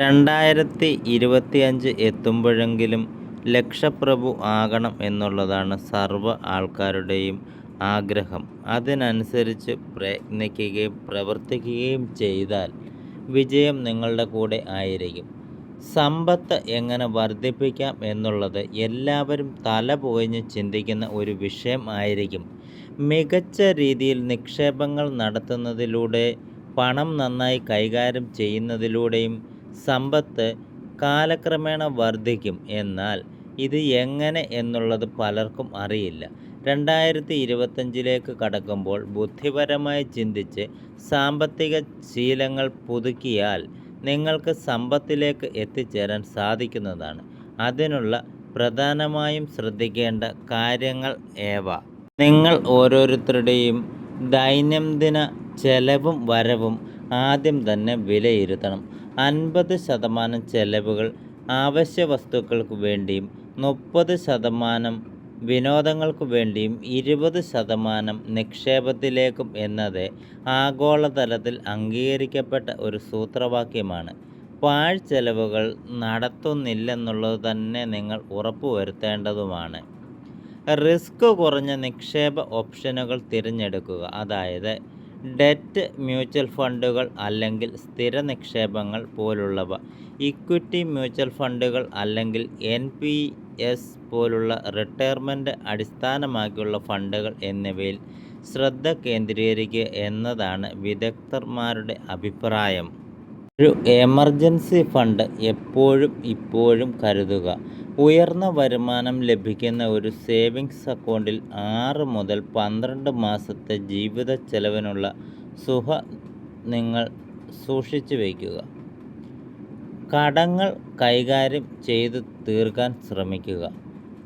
രണ്ടായിരത്തി ഇരുപത്തിയഞ്ച് എത്തുമ്പോഴെങ്കിലും ലക്ഷപ്രഭു ആകണം എന്നുള്ളതാണ് സർവ ആൾക്കാരുടെയും ആഗ്രഹം. അതിനനുസരിച്ച് പ്രയത്നിക്കുകയും പ്രവർത്തിക്കുകയും ചെയ്താൽ വിജയം നിങ്ങളുടെ കൂടെ ആയിരിക്കും. സമ്പത്ത് എങ്ങനെ വർദ്ധിപ്പിക്കാം എന്നുള്ളത് എല്ലാവരും തല പോയിഞ്ഞ് ചിന്തിക്കുന്ന ഒരു വിഷയം ആയിരിക്കും. മികച്ച രീതിയിൽ നിക്ഷേപങ്ങൾ നടത്തുന്നതിലൂടെ പണം നന്നായി കൈകാര്യം ചെയ്യുന്നതിലൂടെയും സമ്പത്ത് കാലക്രമേണ വർദ്ധിക്കും. എന്നാൽ ഇത് എങ്ങനെ എന്നുള്ളത് പലർക്കും അറിയില്ല. രണ്ടായിരത്തി ഇരുപത്തഞ്ചിലേക്ക് കടക്കുമ്പോൾ ബുദ്ധിപരമായി ചിന്തിച്ച് സാമ്പത്തിക ശീലങ്ങൾ പുതുക്കിയാൽ നിങ്ങൾക്ക് സമ്പത്തിലേക്ക് എത്തിച്ചേരാൻ സാധിക്കുന്നതാണ്. അതിനുള്ള പ്രധാനമായും ശ്രദ്ധിക്കേണ്ട കാര്യങ്ങൾ ഏവ? നിങ്ങൾ ഓരോരുത്തരുടെയും ദൈനംദിന ചെലവും വരവും ആദ്യം തന്നെ വിലയിരുത്തണം. അൻപത് ശതമാനം ചെലവുകൾ അവശ്യ വസ്തുക്കൾക്ക് വേണ്ടിയും മുപ്പത് ശതമാനം വിനോദങ്ങൾക്ക് വേണ്ടിയും ഇരുപത് ശതമാനം നിക്ഷേപത്തിലേക്കും എന്നത് ആഗോളതലത്തിൽ അംഗീകരിക്കപ്പെട്ട ഒരു സൂത്രവാക്യമാണ്. പാഴ്ചെലവുകൾ നടത്തുന്നില്ലെന്നുള്ളത് തന്നെ നിങ്ങൾ ഉറപ്പുവരുത്തേണ്ടതുമാണ്. റിസ്ക് കുറഞ്ഞ നിക്ഷേപ ഓപ്ഷനുകൾ തിരഞ്ഞെടുക്കുക. അതായത് ഡെറ്റ് മ്യൂച്വൽ ഫണ്ടുകൾ അല്ലെങ്കിൽ സ്ഥിര നിക്ഷേപങ്ങൾ പോലുള്ളവ ഇക്വിറ്റി മ്യൂച്വൽ ഫണ്ടുകൾ അല്ലെങ്കിൽ എൻ പി എസ് പോലുള്ള റിട്ടയർമെന്റ് അടിസ്ഥാനമാക്കിയുള്ള ഫണ്ടുകൾ എന്നിവയിൽ ശ്രദ്ധ കേന്ദ്രീകരിക്കുക എന്നതാണ് വിദഗ്ധന്മാരുടെ അഭിപ്രായം. ഒരു എമർജൻസി ഫണ്ട് എപ്പോഴും ഇപ്പോഴും കരുതുക. ഉയർന്ന വരുമാനം ലഭിക്കുന്ന ഒരു സേവിങ്സ് അക്കൗണ്ടിൽ ആറ് മുതൽ പന്ത്രണ്ട് മാസത്തെ ജീവിത ചെലവിനുള്ള സുഖ നിങ്ങൾ സൂക്ഷിച്ചു വയ്ക്കുക. കടങ്ങൾ കൈകാര്യം ചെയ്ത് തീർക്കാൻ ശ്രമിക്കുക.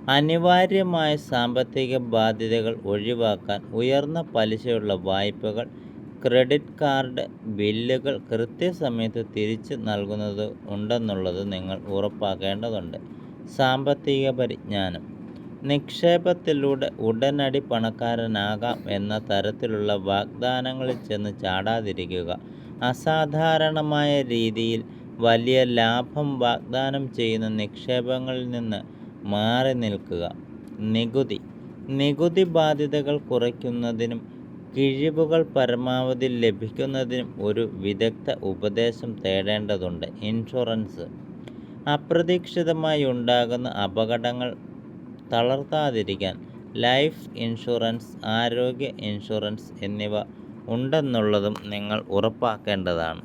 അനിവാര്യമായ സാമ്പത്തിക ബാധ്യതകൾ ഒഴിവാക്കാൻ ഉയർന്ന പലിശയുള്ള വായ്പകൾ ക്രെഡിറ്റ് കാർഡ് ബില്ലുകൾ കൃത്യസമയത്ത് തിരിച്ചു നൽകുന്നത് ഉണ്ടെന്നുള്ളത് നിങ്ങൾ ഉറപ്പാക്കേണ്ടതുണ്ട്. സാമ്പത്തിക പരിജ്ഞാനം. നിക്ഷേപത്തിലൂടെ ഉടനടി പണക്കാരനാകാം എന്ന തരത്തിലുള്ള വാഗ്ദാനങ്ങളിൽ ചെന്ന് ചാടാതിരിക്കുക. അസാധാരണമായ രീതിയിൽ വലിയ ലാഭം വാഗ്ദാനം ചെയ്യുന്ന നിക്ഷേപങ്ങളിൽ നിന്ന് മാറി നിൽക്കുക. നികുതി. നികുതി ബാധ്യതകൾ കുറയ്ക്കുന്നതിനും കിഴിവുകൾ പരമാവധി ലഭിക്കുന്നതിനും ഒരു വിദഗ്ധ ഉപദേശം തേടേണ്ടതുണ്ട്. ഇൻഷുറൻസ്. അപ്രതീക്ഷിതമായി ഉണ്ടാകുന്ന അപകടങ്ങൾ തളർത്താതിരിക്കാൻ ലൈഫ് ഇൻഷുറൻസ് ആരോഗ്യ ഇൻഷുറൻസ് എന്നിവ ഉണ്ടെന്നുള്ളതും നിങ്ങൾ ഉറപ്പാക്കേണ്ടതാണ്.